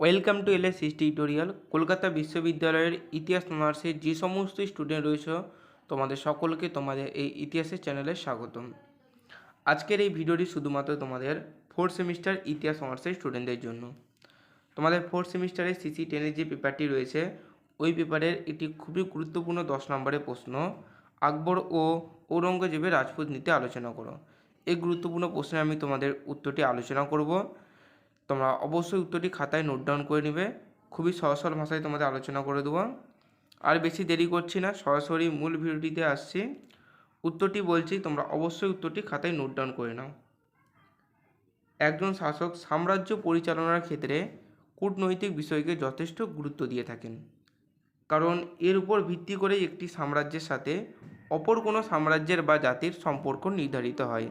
Welcome to L S tutorial Kolkata বিশ্ববিদ্যালয়ের ইতিহাস অনার্সের যে সমস্ত স্টুডেন্ট রয়েছে, তোমাদের সকলকে তোমাদের এই ইতিহাসের চ্যানেলে স্বাগতম। আজকের এই ভিডিওটি শুধুমাত্র তোমাদের ফোর্থ সেমিস্টার ইতিহাস অনার্সের স্টুডেন্টদের জন্য। তোমাদের ফোর্থ সেমিস্টারের সিসি টেনের যে পেপারটি রয়েছে, ওই পেপারের একটি খুবই গুরুত্বপূর্ণ দশ নম্বরের প্রশ্ন, আকবর ও ঔরঙ্গজেবের রাজপুত নীতি আলোচনা করো। এই গুরুত্বপূর্ণ প্রশ্নে আমি তোমাদের উত্তরটি আলোচনা করব। তোমরা অবশ্যই উত্তরটি খাতায় নোট ডাউন করে নেবে। খুবই সহজ সরল ভাষায় তোমাদের আলোচনা করে দেবো। আর বেশি দেরি করছি না, সরাসরি মূল ভিডিওটিতে আসছি। উত্তরটি বলছি, তোমরা অবশ্যই উত্তরটি খাতায় নোট ডাউন করে নাও। একজন শাসক সাম্রাজ্য পরিচালনার ক্ষেত্রে কূটনৈতিক বিষয়কে যথেষ্ট গুরুত্ব দিয়ে থাকেন। কারণ এর উপর ভিত্তি করে একটি সাম্রাজ্যের সাথে অপর কোনো সাম্রাজ্যের বা জাতির সম্পর্ক নির্ধারিত হয়।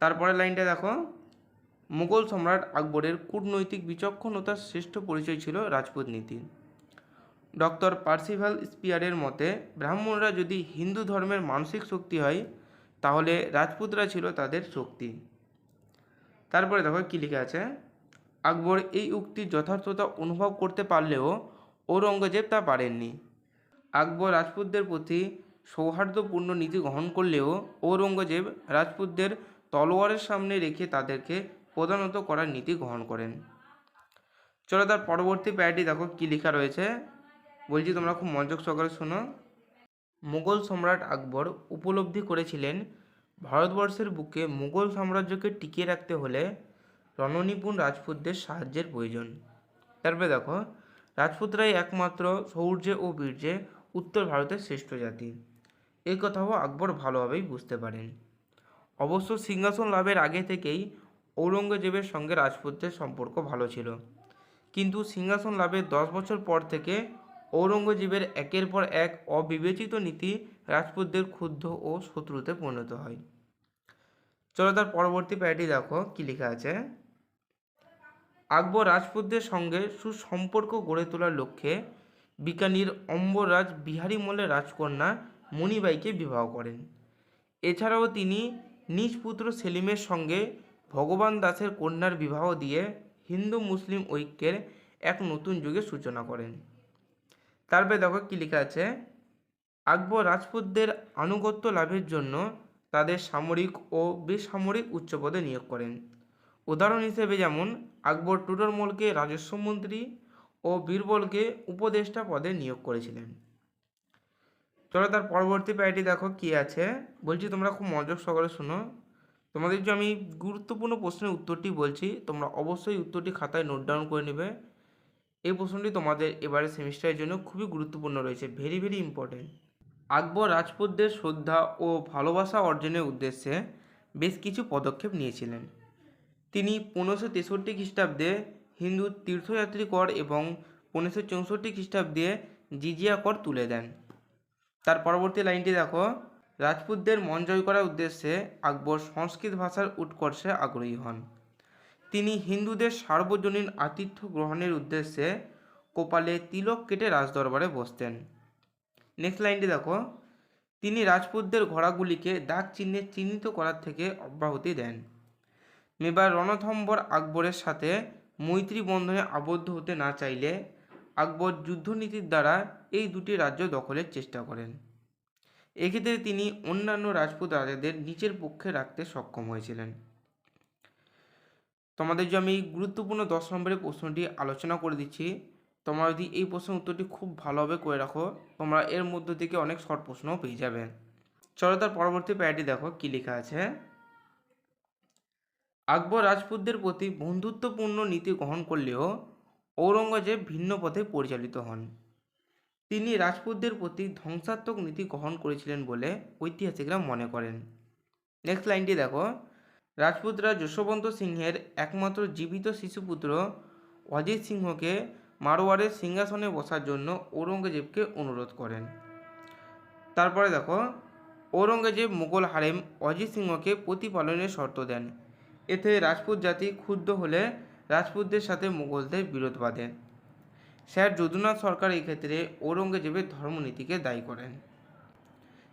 তারপরের লাইনটা দেখো। মুঘল সম্রাট আকবরের কূটনৈতিক বিচক্ষণতার শ্রেষ্ঠ পরিচয় ছিল রাজপুত নীতি। ডক্টর পার্সিভাল স্পিয়ারের মতে, ব্রাহ্মণরা যদি হিন্দু ধর্মের মানসিক শক্তি হয়, তাহলে রাজপুতরা ছিল তাদের শক্তি। তারপরে দেখো কী লিখে আছে। আকবর এই উক্তির যথার্থতা অনুভব করতে পারলেও ঔরঙ্গজেব তা পারেননি। আকবর রাজপুতদের প্রতি সৌহার্দ্যপূর্ণ নীতি গ্রহণ করলেও ঔরঙ্গজেব রাজপুতদের তলোয়ারের সামনে রেখে তাদেরকে প্রধানত করার নীতি গ্রহণ করেন। চলো তার পরবর্তী প্যারাটি দেখো কী লেখা রয়েছে। বলছি তোমরা খুব মনোযোগ সহকারে শোনো। মুঘল সম্রাট আকবর উপলব্ধি করেছিলেন ভারতবর্ষের বুকে মুঘল সাম্রাজ্যকে টিকিয়ে রাখতে হলে রণনিপুণ রাজপুতদের সাহায্যের প্রয়োজন। তারপরে দেখো, রাজপুতরাই একমাত্র শৌর্যে ও বীর্যে উত্তর ভারতের শ্রেষ্ঠ জাতি। এই কথাও আকবর ভালোভাবেই বুঝতে পারেন। অবশ্য সিংহাসন লাভের আগে থেকেই ঔরঙ্গজেবের সঙ্গে রাজপুতদের সম্পর্ক ভালো ছিল। কিন্তু সিংহাসন লাভের দশ বছর পর থেকে ঔরঙ্গজেবের একের পর এক অবিবেচিত নীতি রাজপুতদের ক্ষুব্ধ ও শত্রুতে পরিণত হয়। চলো তার পরবর্তী প্যারাটি দেখো, কি লেখা আছে? আকবর রাজপুতদের সঙ্গে সুসম্পর্ক গড়ে তোলার লক্ষ্যে বিকানির অম্বরাজ বিহারী মল্লের রাজকন্যা মণিবাইকে বিবাহ করেন। এছাড়াও তিনি নিজ পুত্র সেলিমের সঙ্গে ভগবান দাসের কন্যার বিবাহ দিয়ে হিন্দু মুসলিম ঐক্যের এক নতুন যুগের সূচনা করেন। তারপরে দেখো কী লেখা আছে? আকবর রাজপুতদের আনুগত্য লাভের জন্য তাদের সামরিক ও বেসামরিক উচ্চপদে নিয়োগ করেন। উদাহরণ হিসেবে যেমন, আকবর টুটরমলকে রাজস্ব মন্ত্রী ও বীরবলকে উপদেষ্টা পদে নিয়োগ করেছিলেন। চলো তার পরবর্তী প্যারাটি দেখো কি আছে? বলছি তোমরা খুব মনোযোগ সহকারে শোনো। তোমাদের যে আমি গুরুত্বপূর্ণ প্রশ্নের উত্তরটি বলছি, তোমরা অবশ্যই উত্তরটি খাতায় নোট ডাউন করে নেবে। এই প্রশ্নটি তোমাদের এবারে সেমিস্টারের জন্য খুবই গুরুত্বপূর্ণ রয়েছে ভেরি ভেরি ইম্পর্টেন্ট আকবর রাজপুতদের শ্রদ্ধা ও ভালোবাসা অর্জনের উদ্দেশ্যে বেশ কিছু পদক্ষেপ নিয়েছিলেন। তিনি পনেরোশো তেষট্টি খ্রিস্টাব্দে হিন্দু তীর্থযাত্রী কর এবং পনেরোশো চৌষট্টি খ্রিস্টাব্দে জিজিয়া কর তুলে দেন। তার পরবর্তী লাইনটি দেখো। রাজপুতদের মন জয় করার উদ্দেশ্যে আকবর সংস্কৃত ভাষার উৎকর্ষে আগ্রহী হন। তিনি হিন্দুদের সার্বজনীন আতিথ্য গ্রহণের উদ্দেশ্যে কপালে তিলক কেটে রাজদরবারে বসতেন। নেক্সট লাইনটি দেখো। তিনি রাজপুতদের ঘোড়াগুলিকে দাগ চিহ্নে চিহ্নিত করার থেকে অব্যাহতি দেন। মেবার রণথম্বর আকবরের সাথে মৈত্রী বন্ধনে আবদ্ধ হতে না চাইলে আকবর যুদ্ধনীতির দ্বারা এই দুটি রাজ্য দখলের চেষ্টা করেন। এক্ষেত্রে তিনি অন্যান্য রাজপুত রাজাদের নিচের পক্ষে রাখতে সক্ষম হয়েছিলেন। তোমাদের যে আমি গুরুত্বপূর্ণ দশ নম্বরের প্রশ্নটি আলোচনা করে দিচ্ছি, তোমরা যদি এই প্রশ্নের উত্তরটি খুব ভালোভাবে করে রাখো, তোমরা এর মধ্য থেকে অনেক শর্ট প্রশ্নও পেয়ে যাবে। চলো তার পরবর্তী প্যারাটি দেখো, কী লেখা আছে? আকবর রাজপুতদের প্রতি বন্ধুত্বপূর্ণ নীতি গ্রহণ করলেও ঔরঙ্গজেব ভিন্ন পথে পরিচালিত হন। তিনি রাজপুতদের প্রতি ধ্বংসাত্মক নীতি গ্রহণ করেছিলেন বলে ঐতিহাসিকরা মনে করেন। নেক্সট লাইনটি দেখো। রাজপুতরা যশবন্ত সিংহের একমাত্র জীবিত শিশুপুত্র অজিত সিংহকে মারোয়ারের সিংহাসনে বসার জন্য ঔরঙ্গজেবকে অনুরোধ করেন। তারপরে দেখো, ঔরঙ্গজেব মুঘল হারেম অজিত সিংহকে প্রতিপালনের শর্ত দেন। এতে রাজপুত জাতি ক্ষুব্ধ হলে রাজপুতদের সাথে মুঘলদের বিরোধ বাঁধেন স্যার যদুনাথ সরকার এই ক্ষেত্রে ঔরঙ্গজেবের ধর্মনীতিকে দায়ী করেন।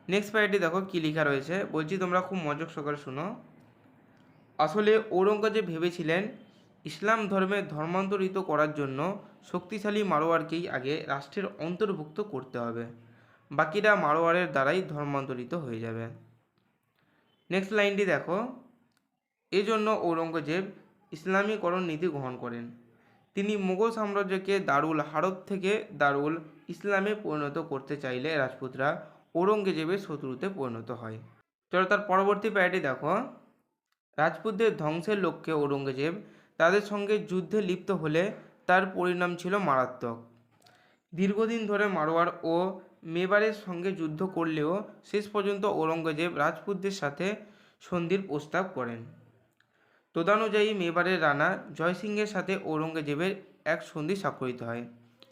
নেক্সট প্যারাটি দেখো কী লেখা রয়েছে। বলছি, তোমরা খুব মনোযোগ সহকারে শুনো। আসলে ঔরঙ্গজেব ভেবেছিলেন ইসলাম ধর্মে ধর্মান্তরিত করার জন্য শক্তিশালী মারোয়ারকেই আগে রাষ্ট্রের অন্তর্ভুক্ত করতে হবে। বাকিরা মারোয়ারের দ্বারাই ধর্মান্তরিত হয়ে যাবে। নেক্সট লাইনটি দেখো। এজন্য ঔরঙ্গজেব ইসলামীকরণ নীতি গ্রহণ করেন। তিনি মুঘল সাম্রাজ্যকে দারুল হারব থেকে দারুল ইসলামে পরিণত করতে চাইলে রাজপুতরা ঔরঙ্গজেবের শত্রুতে পরিণত হয়। চলো তার পরবর্তী প্যারাটি দেখো। রাজপুতদের ধ্বংসের লক্ষ্যে ঔরঙ্গজেব তাদের সঙ্গে যুদ্ধে লিপ্ত হলে তার পরিণাম ছিল মারাত্মক। দীর্ঘদিন ধরে মারোয়ার ও মেবারের সঙ্গে যুদ্ধ করলেও শেষ পর্যন্ত ঔরঙ্গজেব রাজপুতদের সাথে সন্ধির প্রস্তাব করেন। তদানুযায়ী মেবারের রানা জয়সিংহের সাথে ঔরঙ্গজেবের এক সন্ধি স্বাক্ষরিত হয়।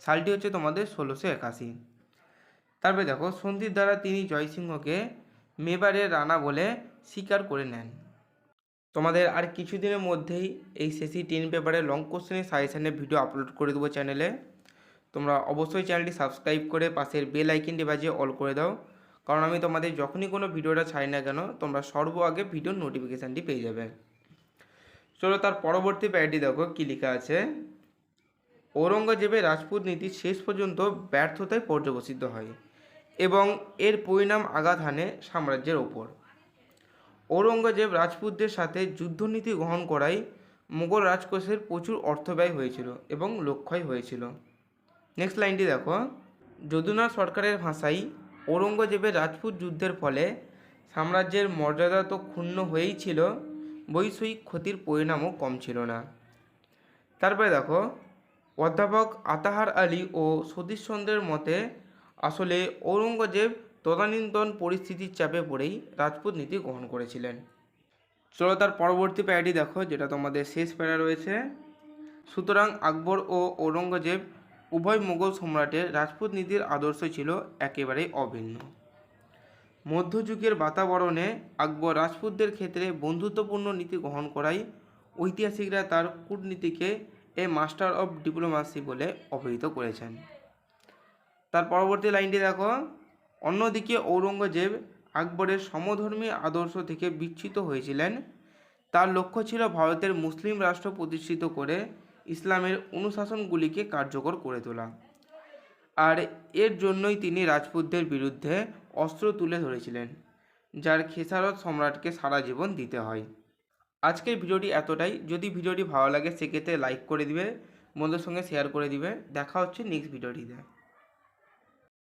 সালটি হচ্ছে তোমাদের ষোলোশো একাশি। তারপরে দেখো, সন্ধির দ্বারা তিনি জয়সিংহকে মেবারের রানা বলে স্বীকার করে নেন। তোমাদের আর কিছুদিনের মধ্যেই এই সেসি টেন পেপারে লং কোশ্চেনের সাজেশনের ভিডিও আপলোড করে দেবো চ্যানেলে। তোমরা অবশ্যই চ্যানেলটি সাবস্ক্রাইব করে পাশের বেল আইকনটি বাজিয়ে অল করে দাও। কারণ আমি তোমাদের যখনই কোনো ভিডিওটা ছাড়ি না কেন, তোমরা সর্ব আগে ভিডিওর নোটিফিকেশানটি পেয়ে যাবে। চলো তার পরবর্তী প্যারাটি দেখো, কী লেখা আছে। ঔরঙ্গজেবের রাজপুত নীতি শেষ পর্যন্ত ব্যর্থতায় পর্যবসিত হয় এবং এর পরিণাম আঘাত হানে সাম্রাজ্যের ওপর। ঔরঙ্গজেব রাজপুতদের সাথে যুদ্ধনীতি গ্রহণ করায় মুঘল রাজকোষের প্রচুর অর্থ ব্যয় হয়েছিল এবং লক্ষ্যই হয়েছিল। নেক্সট লাইনটি দেখো। যদুনা সরকারের ভাষায় ঔরঙ্গজেবের রাজপুত যুদ্ধের ফলে সাম্রাজ্যের মর্যাদা তো ক্ষুণ্ণ হয়েই ছিল বৈষয়িক ক্ষতির পরিণামও কম ছিল না। তারপরে দেখো, অধ্যাপক আতাহার আলী ও সতীশচন্দ্রের মতে, আসলে ঔরঙ্গজেব তদানীন্তন পরিস্থিতির চাপে পড়েই রাজপুত নীতি গ্রহণ করেছিলেন। চলো তার পরবর্তী প্যারাটি দেখো, যেটা তোমাদের শেষ প্যারা রয়েছে। সুতরাং আকবর ও ঔরঙ্গজেব উভয় মুঘল সম্রাটের রাজপুত নীতির আদর্শ ছিল একেবারেই অভিন্ন। মধ্যযুগের বাতাবরণে আকবর রাজপুতদের ক্ষেত্রে বন্ধুত্বপূর্ণ নীতি গ্রহণ করায় ঐতিহাসিকরা তার কূটনীতিকে এ মাস্টার অফ ডিপ্লোমাসি বলে অভিহিত করেছেন। তার পরবর্তী লাইনটি দেখো। অন্যদিকে ঔরঙ্গজেব আকবরের সমধর্মী আদর্শ থেকে বিচ্যুত হয়েছিলেন। তার লক্ষ্য ছিল ভারতের মুসলিম রাষ্ট্র প্রতিষ্ঠিত করে ইসলামের অনুশাসনগুলিকে কার্যকর করে তোলা। আর এর জন্যই তিনি রাজপুতদের বিরুদ্ধে অস্ত্র তুলে ধরেছিলেন, যার খেসারত সম্রাটকে সারা জীবন দিতে হয়। আজকের ভিডিওটি এতটাই। যদি ভিডিওটি ভালো লাগে, সেক্ষেত্রে লাইক করে দিবে বন্ধুর সঙ্গে শেয়ার করে দিবে। দেখা হচ্ছে নেক্সট ভিডিওটিতে